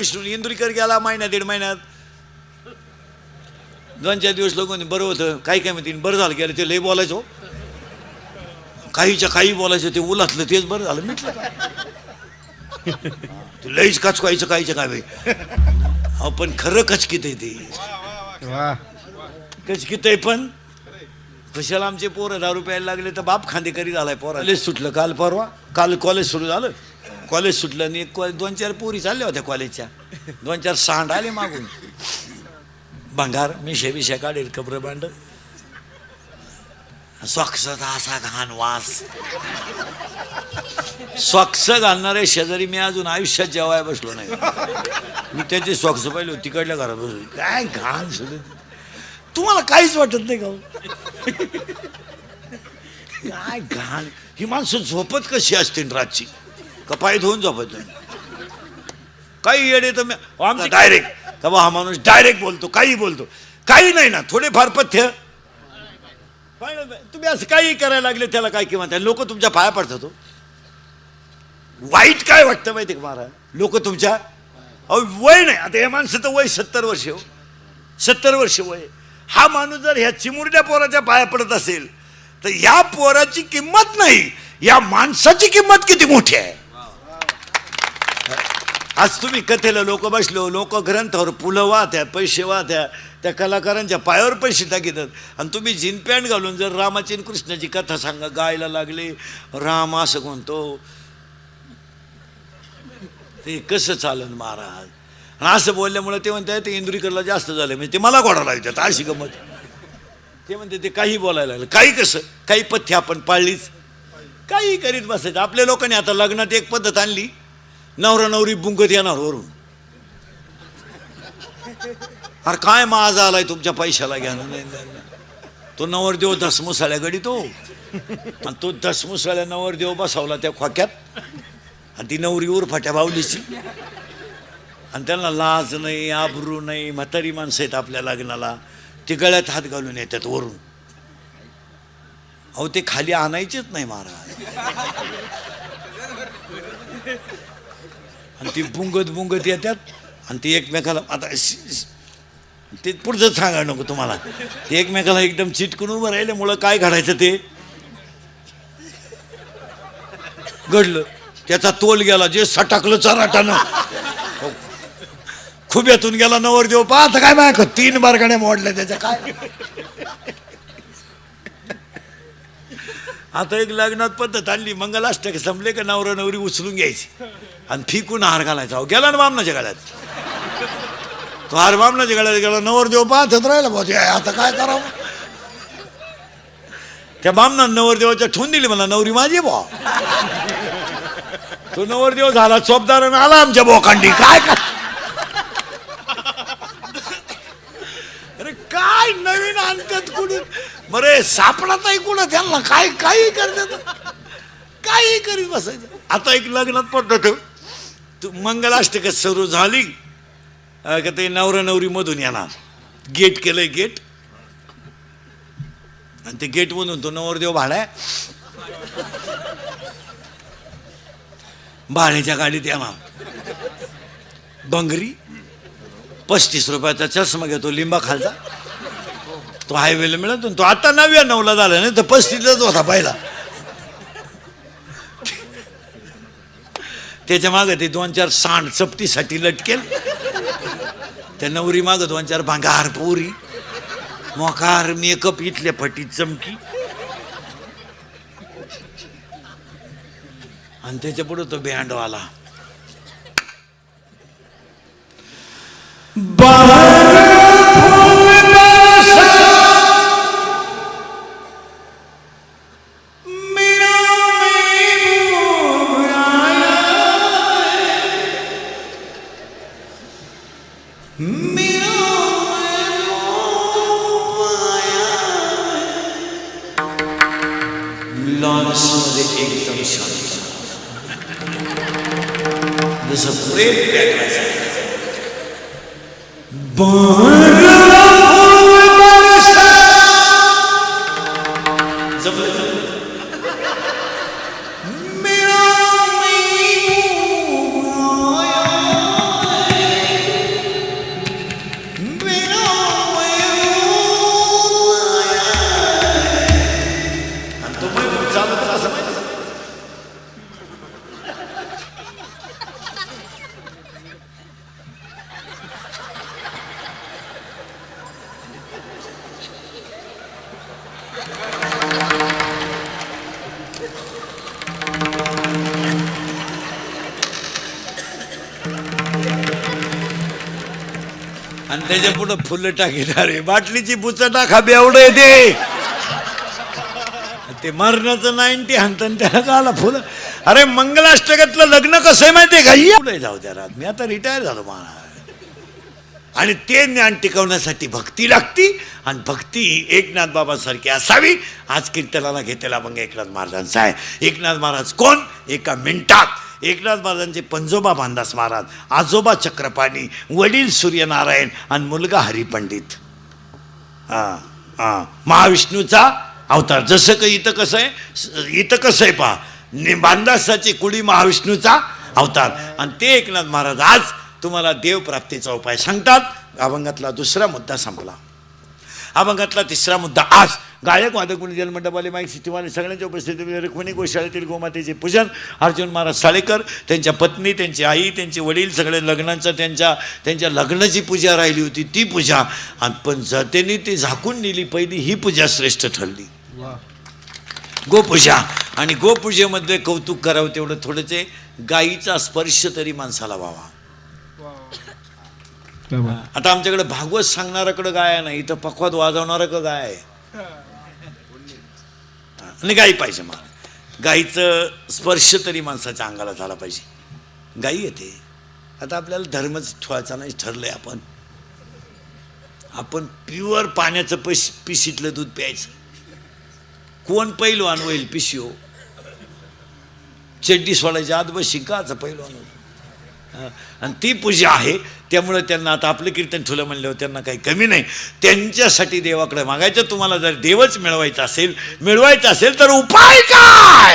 वैष्णू इंदुरीकर गेला महिन्या दीड महिन्यात. दोन चार दिवस लोक बरं होतं. काही काय म्हणतील बरं झालं गेलं ते लय बोलायचो. काहीच्या काही बोलायचं ते उलातलं तेच बरं झालं मिटलं? तू लईच कचकायचं काहीचं काय अहो पण खरं कचकीत आहे ते. वा. कचकीत आहे पण. कशाला आमचे पोरं दारू प्यायला लागले तर बाप खांदेकरी झालाय पोरा कॉलेज सुटलं. काल परवा काल कॉलेज सुरू झालं. कॉलेज सुटलं आणि एक कॉलेज दोन चार पोरी चालल्या होत्या कॉलेजच्या. दोन चार सांड आले मागून. भंगार मिशे बिशे काढेल कबर बांड स्वच्छता असा घाण वास. स्वक्ष घालणारे शेजारी मी अजून आयुष्यात जेवाय बसलो नाही. मी त्याची स्वच्छ पाहिलं तिकडल्या घरात बसलो. काय घाण सुद्धा. तुम्हाला काहीच वाटत नाही का हो? काय घाण. ही माणसं झोपत कशी असतील रातची? कपाई धुवून नाही काही येडे तर मी- आमचं डायरेक्ट बा हा माणूस डायरेक्ट बोलतो काही बोलतो. काही नाही ना थोडेफार पथ्य? तुम्ही असं काही करायला लागले त्याला काय किंमत आहे? लोक तुमच्या पाया पडतात हो. वाईट काय वाटतं माहिती का महाराज? लोक तुमच्या अहो वय नाही. आता या माणसाचं वय सत्तर वर्ष हो. सत्तर वर्ष वय हा माणूस जर ह्या चिमुरड्या पोराच्या पाया पडत असेल तर या पोराची किंमत नाही. या माणसाची किंमत किती मोठी आहे? आज तुम्ही कथेला लोक बसलो लोक ग्रंथावर पुलं वाहत्या पैसे वाहत्या त्या कलाकारांच्या पायावर पैसे टाकतात. आणि तुम्ही जीन पॅन्ट घालून जर रामाची आणि कृष्णाची कथा सांगा गायला लागले राम असं म्हणतो. ते कसं चालन महाराज? आणि असं बोलल्यामुळे ते म्हणतात ते इंदुरीकरला जास्त झालं म्हणजे ते मला घोडा लागतात अशी गमत. ते म्हणते ते काही बोलायला लागलं. काही कसं? काही पथ्य आपण पाळलीच. काही करीत बसायचं. आपल्या लोकांनी आता लग्नात एक पद्धत आणली. नवरा नवरी बुंगत येणार वरून. अरे काय माज आलाय तुमच्या पैशाला घ्या नाही, तो नवरदेव दसमुसाळ्या गडी तो आणि तो दसमुसाळ्या नवरदेव बसवला त्या खोक्यात. आणि ती नवरी उरफाट्या भावलीची आणि त्यांना लाज नाही आबरू नाही म्हातारी माणसं आहेत आपल्या लग्नाला. ते गळ्यात हात घालून येतात वरून. अहो ते खाली आणायचेच नाही महाराज. आणि ती बुंगत बुंगत येतात आणि ती एकमेकाला आता ते पुढचं सांगा नको तुम्हाला. ते एकमेकाला एकदम चिटकून उभं राहिल्यामुळं काय घडायचं ते? घडलं. त्याचा तोल गेला जे सटाकलं चराटानं. खुब्यातून गेला नवरदेव पाहत काय माय तीन बारगाड्या मोडल्या त्याच्या काय? आता एक लग्नात पद्धत आणली मंगलाष्टक संपले का नवरा नवरी उचलून घ्यायची. आणि फिकून हार घालायचा. अहो, गेला ना बामणाच्या गळ्यात तो हार बामणाच्या गळ्यात गेला नवरदेव पाहतच राहिला भाऊ आता काय करावं? त्या बामणा नवरदेवाच्या ठेवून दिली मला नवरी माझी बा तो नवरदेव झाला चोपदार आला आमच्या बोकांडी. काय काय अरे काय नवीन आणतात कुठून बरे सापडात ऐकून त्यांना? काय काही करतात? काही करीत बसायचं. आता एक लग्नात पडतो तू मंगलाष्टक सुरू झाली. का ते नवरा नवरी मधून येणार. गेट केलंय गेट आणि ते गेट मधून तो नवरदेव भाड्या भाड्याच्या गाडीत येणार. बंगरी. पस्तीस रुपयाचा चष्मा घेतो लिंबा खालचा. तो हायवेला मिळत तो आता नव्या नवला झाला नाही तर पस्तीसलाच होता पहिला. त्याच्या मागं ते दोन चार सांड चपटीसाठी लटकेल. त्या नवरी मागं दोन चार भांगार पोरी. मोकार मेकअप इथल्या फटीत चमकी. आणि त्याच्या पुढे तो बँडवाला. बा त्याच्या पुढं फुलं टाकीत अरे बाटलीची बुच टाका एवढं दे ते मरणाचं नाईन्टी हंतन त्याला झाला फुलं. अरे मंगलाष्टकातलं लग्न कसं आहे माहितीये का? पुढे जाऊ त्या रात. मी आता रिटायर झालो महाराज. आणि ते ज्ञान टिकवण्यासाठी भक्ती लागती आणि भक्ती ही एकनाथ बाबासारखी असावी. आज कीर्तनाला घेतलेला मग एकनाथ महाराजांचा आहे. एकनाथ महाराज कोण? एका मिनिटात. एकनाथ महाराजांचे पंजोबा बांधास महाराज आजोबा चक्रपाणी वडील सूर्यनारायण आणि मुलगा हरिपंडित. हां हां. महाविष्णूचा अवतार. जसं काही इथं कसं आहे? इथं कसं आहे पहा? नि- बांधासाची कुडी महाविष्णूचा अवतार. आणि ते एकनाथ महाराज आज तुम्हाला देवप्राप्तीचा उपाय सांगतात. अभंगातला दुसरा मुद्दा संपला. अभंगातला तिसरा मुद्दा. आज गायक वादक गुणी जन्मंडपाले माईक सिटीवाले सगळ्यांच्या उपस्थितीत रुक्मिणी गोशाळेतील गोमातेचे पूजन अर्जुन महाराज साळेकर त्यांच्या पत्नी त्यांची आई त्यांचे वडील सगळे लग्नांचं त्यांच्या त्यांच्या लग्नाची पूजा राहिली होती ती पूजा. आणि पण जतेने ती झाकून नेली पहिली ही पूजा श्रेष्ठ ठरली. गोपूजा. आणि गोपूजेमध्ये कौतुक करावं तेवढं थोडंसे गाईचा स्पर्श तरी माणसाला व्हावा. आता आमच्याकडे भागवत सांगणाऱ्याकडं गाय नाही इथं पखवाद वाजवणाऱ्याकडं गाय आहे. आणि गाई पाहिजे मला. गाईचं स्पर्श तरी माणसाच्या अंगाला झाला पाहिजे. गाई येते आता आपल्याला धर्मच ठेवायचा नाही ठरलंय आपण. आपण प्युअर पाण्याचं पैश पिशीतलं दूध प्यायचं. कोण पैलवान होईल पिशिओ हो? चड्डी सोडायच्या आत बस शिकाचं पैलवान होईल. आणि ती पूजा आहे त्यामुळे त्यांना आता आपलं कीर्तन ठुलं म्हणल्यावर त्यांना काही कमी नाही. त्यांच्यासाठी देवाकडे मागायचं तुम्हाला जर देवच मिळवायचा असेल मिळवायचं असेल तर उपाय काय?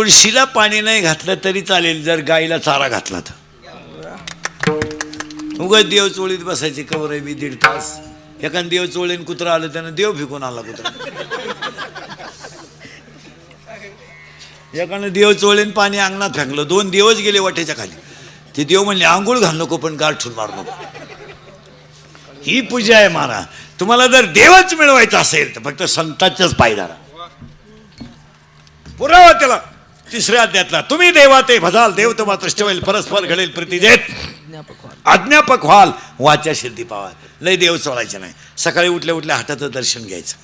तुळशीला पाणी नाही घातलं तरी चालेल जर गाईला चारा घातला तर. उगाच देव चोळीत बसायची कवर आहे मी दीड तास. एखाद देव चोळीन कुत्रा आलं त्यानं देव फिकून आला कुत्रा. एकानं देव चोळीन पाणी अंगणात फेकलं दोन दिवस गेले वाटेच्या खाली. ते देव म्हणले आंघोळ घाल नको पण गाठून मार नको. ही पूजा आहे मारा तुम्हाला जर देवच मिळवायचा असेल तर फक्त संतांच्याच पायदारा पुरावा त्याला. तिसऱ्या अध्यातला तुम्ही देवा ते भजाल देव तुम्हा तृष्ट होईल परस्पर घडेल प्रतिजेत अज्ञापक व्हाल वाच्या सिद्धी पावाल. लय देव चोळायचे नाही. सकाळी उठल्या उठल्या हाताचं दर्शन घ्यायचं.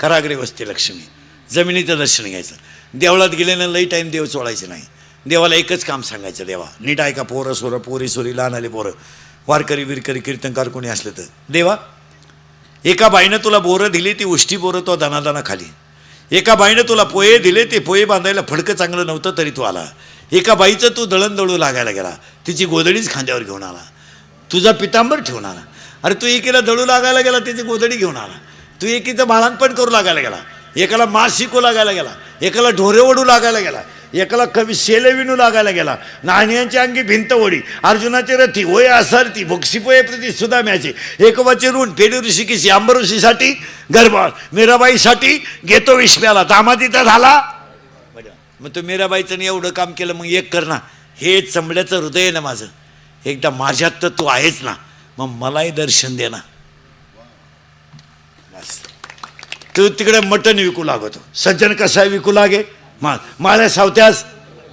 कराग्री वस्ती लक्ष्मी. जमिनीचं दर्शन घ्यायचं. देवळात गेल्यानं लई टाईम देव चोळायचे नाही. देवाला एकच काम सांगायचं देवा नीट ऐका पोरं सोरं पोरी सोरी लहान आले पोरं. वारकरी विरकरी कीर्तनकार कोणी असलं तर. देवा एका बाईनं तुला बोरं दिली ती उष्टी बोरं तो दानादाना खाली. एका बाईनं तुला पोहे दिले ते पोहे बांधायला फडकं चांगलं नव्हतं तरी तू आला. एका बाईचं तू दळण दळू लागायला गेला. तिची गोधडीच खांद्यावर घेऊन आला. तुझा पितांबर ठेवून आला. अरे तू एकीला दळू लागायला गेला तिची गोधडी घेऊन आला. तू एकीचं बाळांपण करू लागायला गेला. एकाला मास शिकू लागायला गेला. एकाला ढोरे ओढू लागायला गेला. एकाला कवी शेले विणू लागायला गेला. नाण्यांची अंगी भिंत ओढी. अर्जुनाचे रथी होय असरती प्रती सुद्धा सुदाम्याचे. एकवाचे ऋण पेडू ऋषिकेशी आंब ऋषीसाठी गरबाळ मीराबाईसाठी घेतो विश्व्याला दामादिता झाला. मग तो मीराबाईचं एवढं काम केलं मग एक कर ना. हे चमड्याचं हृदय आहे ना माझं. एकदा माझ्यात तर तू आहेच ना. मग मलाही दर्शन दे ना. तू तिकडे मटण विकू लागतो. सज्जन कसा विकू लागे? मा माळ्या सावत्यास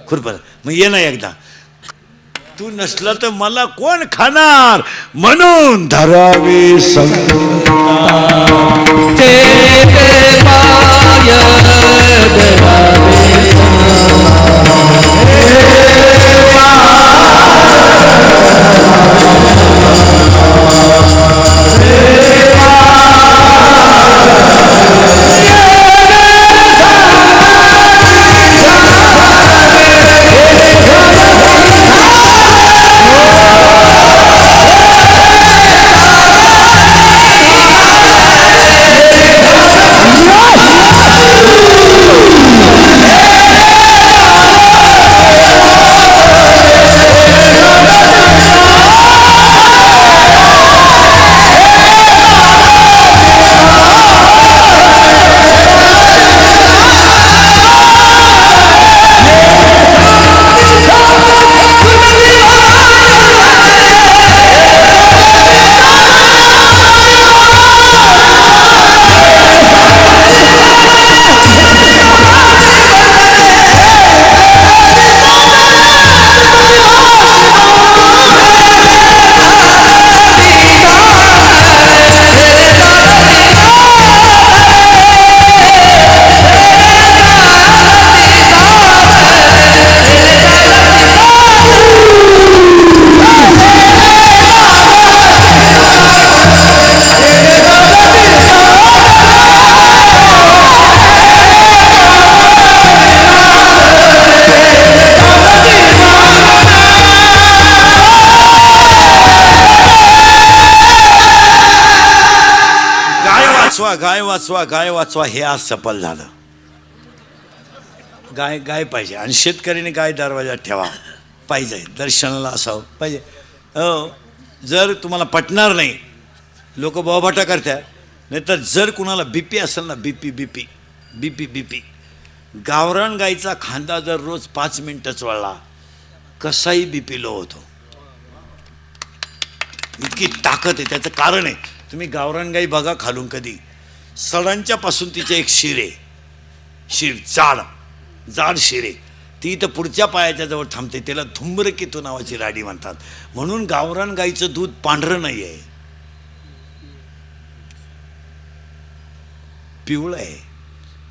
खुरपर मग ये ना एकदा. तू नसलं तर मला कोण खाणार? म्हणून धरावी गाय वाचवा गाय वाचवा गाय वाचवा हे आज सफल झालं. गाय गाय पाहिजे. आणि शेतकऱ्याने गाय दरवाजात ठेवा. पाहिजे. दर्शनाला असावं. पाहिजे. हो जर तुम्हाला पटणार नाही लोक बोबाटा करतात. नाहीतर जर कुणाला बीपी असेल ना बीपी बीपी बीपी बीपी. गावरान गाईचा खांदा जर रोज पाच मिनटंच वळला कसाही बीपी लो होतो. इतकी ताकद आहे. त्याचं कारण आहे. तुम्ही गावरान गाई बघा खालून कधी. सडांच्या पासून तिचे एक शिरे शिर जाड जाड शिरे. ती इथं पुढच्या पायाच्या जवळ थांबते. त्याला धुम्रकेतू नावाची राडी म्हणतात. म्हणून गावरान गाईचं दूध पांढरं नाही आहे पिवळं आहे.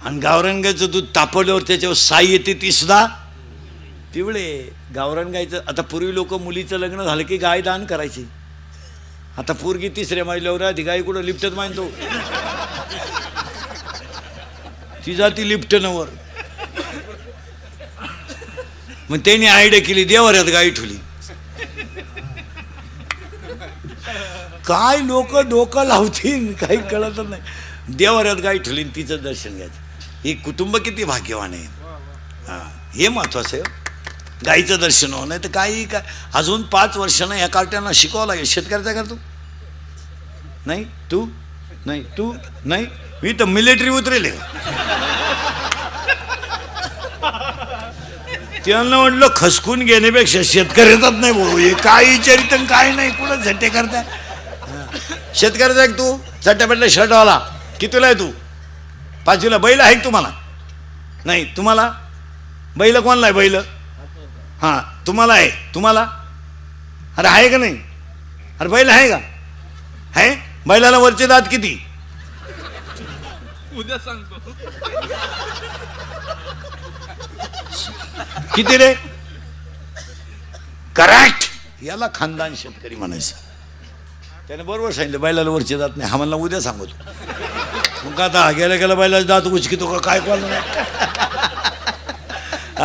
आणि गावरान गाईचं दूध तापवल्यावर त्याच्यावर साई येते ती सुद्धा पिवळे आहे. गावरान गाईचं आता पूर्वी लोक मुलीचं लग्न झालं की गाय दान करायची. आता पोरगी तिसऱ्या माजल्यावर आधी गाय कुठं लिफ्टच मानतो ती जाती लिफ्टनवर. मग त्यांनी आयडिया केली देवाऱ्यात गाई ठुली काय लोक डोकं लावतील काही कळत नाही. देवाऱ्यात गाई ठुली तिचं दर्शन घ्यायचं. हे कुटुंब किती भाग्यवान आहे. हा हे महत्वाचं आहे हो. गाईचं दर्शन हो नाही तर काही काय अजून पाच वर्षानं या कार्ट्यांना शिकवावं लागेल. शेतकऱ्याचा का तू नाही? तू? नाही तू नाही मी तर मिलिटरी उतरेल त्यांना म्हटलं खसकून घेण्यापेक्षा शेतकऱ्याचाच नाही भाऊ हे काय विचारित काय नाही कुठं झट्टे करताय? शेतकऱ्याचा आहे झट्ट्या तू चट्ट्यापट्ट्या शर्टवाला. कितीला आहे तू? पाचवीला बैल आहे तुम्हाला? नाही तुम्हाला? बैल कोणाला आहे बैल? हां तुम्हाला आहे तुम्हाला? अरे आहे का नाही? अरे बैल आहे का? आहे? बैलाला वरचे दात किती? उद्या सांगतो. किती रे? करेक्ट याला खानदान शेतकरी म्हणायचं. त्याने बरोबर सांगितलं बैलाला वरचे दात नाही. हा म्हणला उद्या सांगतो. मग आता गेल्या गेल्या बैलाचे दात उचकितो का? काय नाही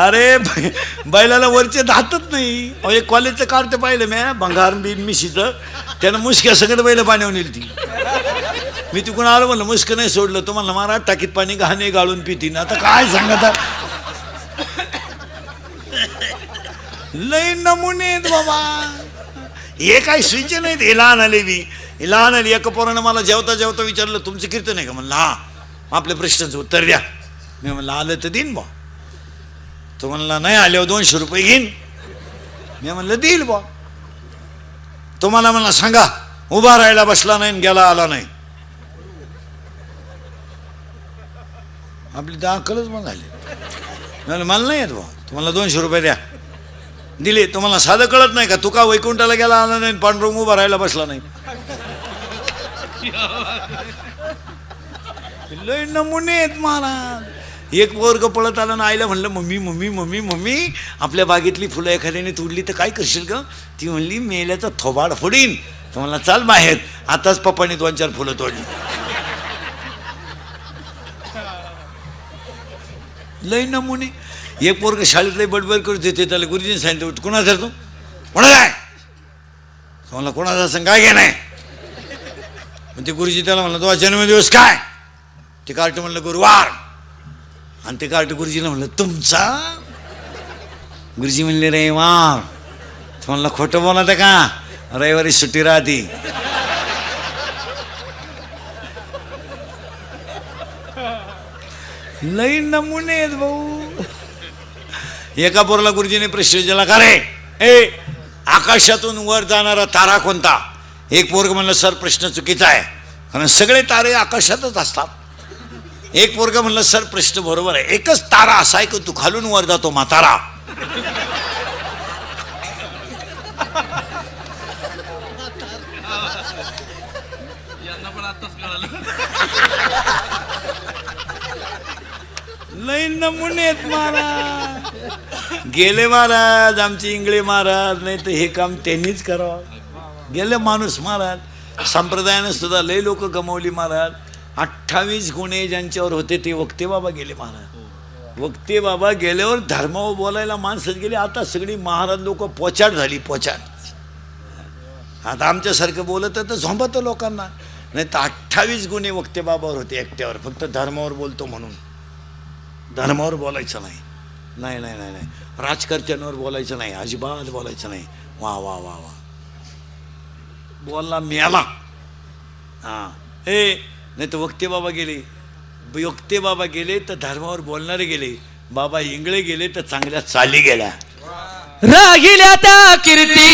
अरे बैलाला वरचे दातच नाही. एक कॉलेजचं कार्ड पाहिलं मी भंगार बिन मिशीचं. त्यानं मुसक्या सगळं बैल पाण्यावर नेली ती. मी तिकडून आलो म्हणलं मुस्क नाही सोडलं. तुम्हाला महाराज टाकीत पाणी घाणे गाळून पितीन आता काय सांगता लय नमुने बाबा. हे काय स्विच नाहीत? हे लहान आले मी. हे लहान आली. एका पोरानं मला जेवता जेवता विचारलं तुमचं कीर्तन आहे का? म्हणलं हा. आपल्या प्रश्नाचं उत्तर द्या. मी म्हणलं आलं तर देईन बा तो म्हणला नाही आल्यावर दोनशे रुपये घेईन. मी म्हणलं देईल बा तुम्हाला मला म्हणला सांगा उभा राहायला बसला नाही आणि गेला आला नाही. आपली दाखलच मग झाली. नाही, मला नाही येत भाऊ तुम्हाला दोनशे रुपये द्या. दिले तुम्हाला साधं कळत नाही का? तुका वैकुंठाला गेला आला नाही पांडुरंग उभा राहायला बसला नाही. लय नमुने आहेत महाराज. एक वर्ग पळत आला ना आईला म्हणलं मम्मी मम्मी मम्मी मम्मी आपल्या बागेतली फुलं एखाद्याने तोडली तर काय करशील ग? ती म्हणली मेल्याचा थोबाड फोडीन. तर मला चाल बाहेर आताच पप्पाने दोन चार फुलं तोडली. लय नमुने. एक पोरग शाळेत लय बडबड करत होते त्याला गुरुजीने सांगितलं कोणाचा तू? कोणाचा आहे? तो कोणाचा असं काय घे नाही मग ते गुरुजी त्याला म्हणलं तुझा जन्मदिवस काय? ते कार्ट म्हणलं गुरुवार. आणि ते कार्ट गुरुजीनं म्हणलं तुमचा? गुरुजी म्हणले रविवार वा. म्हणला खोटं बोलत का? रविवारी सुट्टी राहते. लई नमुने आहेत भाऊ. एका पोरला गुरुजीने प्रश्न विचारला का रे? ए आकाशातून वर जाणारा तारा कोणता? एक पोरग म्हणलं सर प्रश्न चुकीचा आहे. कारण सगळे तारे आकाशातच असतात. एक पोरग म्हणलं सर प्रश्न बरोबर आहे. एकच तारा असा आहे की तू खालून वर जातो म्हातारा. लई नमुने आहेत महाराज. गेले महाराज आमचे इंगळे महाराज नाही तर हे काम त्यांनीच करावं. गेले माणूस महाराज. संप्रदायानं सुद्धा लय लोक गमावली महाराज. अठ्ठावीस गुन्हे ज्यांच्यावर होते ते वक्ते बाबा गेले महाराज. वक्ते बाबा गेल्यावर धर्मावर बोलायला माणसं गेली आता सगळी महाराज लोक पोचाट झाली पोचाट आता आमच्यासारखं बोलत तर झोंबत लोकांना. नाही तर अठ्ठावीस गुन्हे वक्ते बाबावर होते एकट्यावर फक्त धर्मावर बोलतो म्हणून. धर्मावर बोलायचं नाही. नाही नाही नाही नाही. राजकर्त्यांवर बोलायचं नाही अजिबात बोलायचं नाही. वा वा वा वा. बोलला मिळाला हां. हे नाही तर वक्ते बाबा गेले. वक्ते बाबा गेले तर धर्मावर बोलणारे गेले. बाबा इंगळे गेले तर चांगल्या चाली गेल्या. राहिल्या त्या कीर्ती